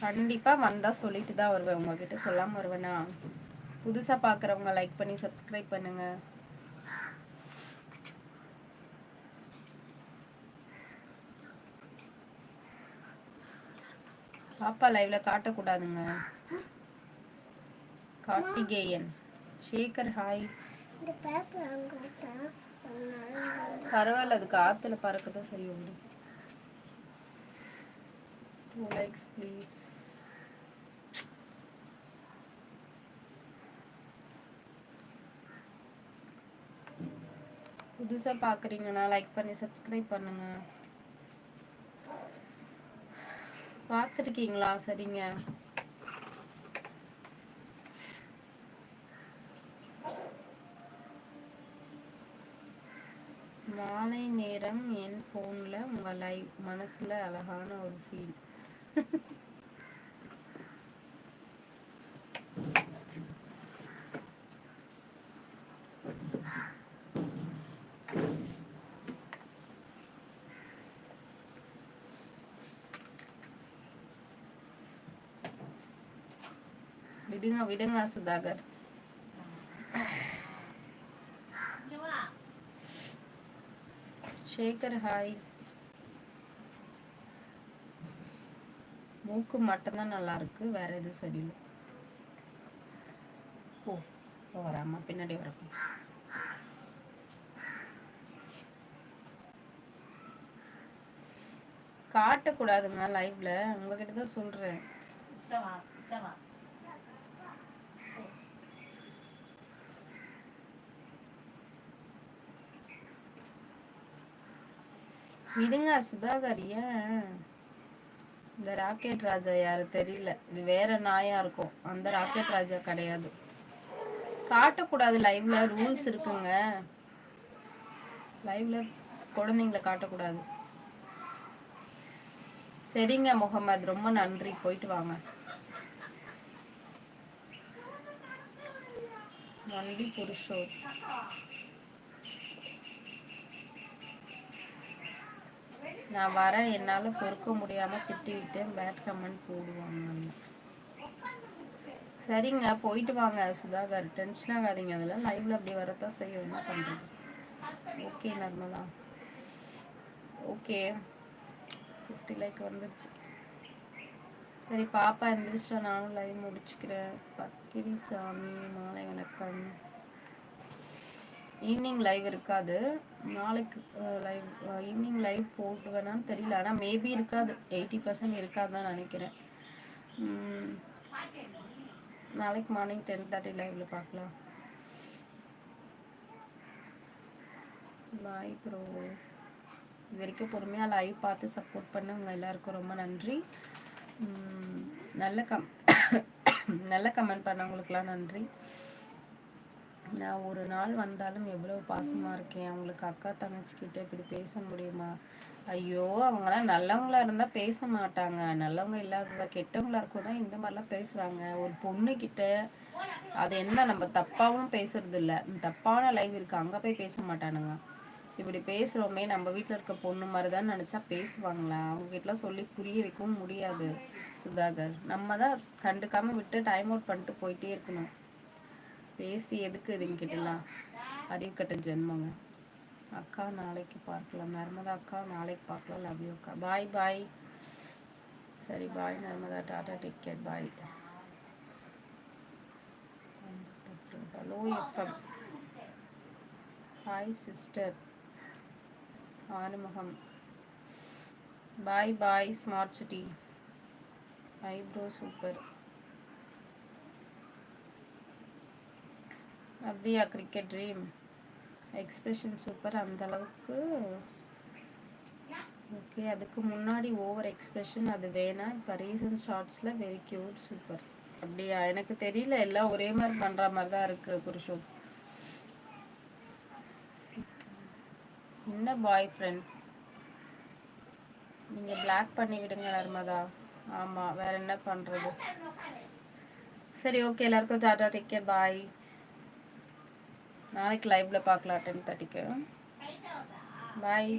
கண்டிப்பா வந்தா சொல்லிட்டு தான் வருவேன். உங்ககிட்ட சொல்லாம வருவேனா? புதுசா பாக்குறவங்க லைக் பண்ணி சப்ஸ்கிரைப் பண்ணுங்க. பாப்பா லைவ்ல காட்டக்கூடாதுங்க. கார்த்திகேயன். சேகர் ஹாய் பரவாயில்ல அது காத்துல பறக்கதான் சரி உண்டு டூ லைக்ஸ் ப்ளீஸ் புதுசா பார்க்குறீங்கன்னா லைக் பண்ணி சப்ஸ்கிரைப் பண்ணுங்க. பார்த்துருக்கீங்களா? சரிங்க. மாலை நேரம் என் ஃபோனில் உங்கள் லைவ் மனசில் அழகான ஒரு ஃபீல் விடுங்க விடுங்க சுதாகர் சேகர் ஹாய் மூக்கு மட்டும்தான் நல்லா இருக்கு வேற எதுவும் சரியில்லை. ஓ வராமா பின்னாடி வரப்போ காட்டக்கூடாதுங்க லைவ்ல உங்ககிட்ட தான் சொல்றேன். விடுங்க சுதாகர் ஏன்? இந்த ராக்கெட் ராஜா யாரு தெரியல. இது வேற நாயா இருக்கும். அந்த ராக்கெட் ராஜா கிடையாது. காட்டக்கூடாது லைவ்ல ரூல்ஸ் இருக்குங்க. லைவ்ல குழந்தைங்களை காட்டக்கூடாது. சரிங்க முகமது. ரொம்ப நன்றி. போயிட்டு வாங்க. நன்றி புருஷோ நான் வரேன். என்னால் பொறுக்க முடியாமல் திட்டி விட்டேன். பேட் கமெண்ட் போடுவாங்க. சரிங்க போயிட்டு வாங்க சுதாகர். டென்ஷன் ஆகாதீங்க. அதெல்லாம் லைவ்ல அப்படி வரத்தான் செய்யும். என்ன பண்ணுறது okay Narmada. Okay fifty like வந்துருச்சு. சரி பாப்பா எந்திரிச்சா நானும் லைவ் முடிச்சுக்கிறேன். பக்கிரி சாமி மாலை வணக்கம். ஈவினிங் லைவ் இருக்காது. நாளைக்கு லைவ் ஈவினிங் லைவ் போட்டுவேனான்னு தெரியல. ஆனால் மேபி இருக்காது. எயிட்டி பர்சன்ட் இருக்காதுன்னு நினைக்கிறேன். நாளைக்கு மார்னிங் டென் தேர்ட்டி லைவ்ல பார்க்கலாம். பாய் ப்ரோ இது வரைக்கும் பொறுமையாக லைவ் பார்த்து சப்போர்ட் பண்ண உங்கள் எல்லாருக்கும் ரொம்ப நன்றி. நல்ல கம் நல்ல கமெண்ட் பண்ணவங்களுக்குலாம் நன்றி. நான் ஒரு நாள் வந்தாலும் எவ்வளோ பாசமாக இருக்கேன். அவங்களுக்கு அக்கா தங்கச்சிக்கிட்ட இப்படி பேச முடியுமா? ஐயோ அவங்களாம் நல்லவங்களா இருந்தால் பேச மாட்டாங்க. நல்லவங்க இல்லாததா கெட்டவங்களா இருக்கும் தான் இந்த மாதிரிலாம் பேசுகிறாங்க ஒரு பொண்ணு கிட்ட அது என்ன? நம்ம தப்பாகவும் பேசுறது இல்லை தப்பான லைவ் இருக்கு. அங்கே போய் பேச மாட்டானுங்க. இப்படி பேசுகிறோமே நம்ம வீட்டில் இருக்க பொண்ணு மாதிரி தான் நினச்சா பேசுவாங்களா? அவங்ககிட்டலாம் சொல்லி புரிய வைக்கவும் முடியாது. சுதாகர் நம்ம தான் கண்டுக்காமல் விட்டு டைம் அவுட் பண்ணிட்டு போயிட்டே இருக்கணும். பேசி எதுக்கு இதுங்கிட்டலாம் அறிவு கட்ட ஜென்மங்க. அக்கா நாளைக்கு பார்க்கலாம். நர்மதா அக்கா நாளைக்கு பார்க்கலாம். லவ் யூ அக்கா. பாய் பாய் சரி bye Narmada. Tata take care bye hello FM hi sister Arumugam. Bye bye smart city eyebrow super அப்படியா கிரிக்கெட் ட்ரீம் எக்ஸ்பிரஷன் சூப்பர் அந்த அளவுக்கு ஓகே அதுக்கு முன்னாடி ஓவர் எக்ஸ்பிரஷன் அது வேணாம் இப்போ ரீசன்ட் ஷார்ட்ஸில் வெரி க்யூட் சூப்பர் அப்படியா? எனக்கு தெரியல எல்லாம் ஒரே மாதிரி பண்ணுற மாதிரி தான் இருக்குது புருஷோ என்ன பாய் ஃப்ரெண்ட் நீங்கள் பிளாக் பண்ணிக்கிடுங்க நர்மதா. ஆமாம் வேறு என்ன பண்ணுறது சரி ஓகே எல்லாருக்கும் டாட்டா டேக் கேர் பாய் நாளைக்கு லைவ்ல பார்க்கலாம் டென் தேர்ட்டிக்கு பாய்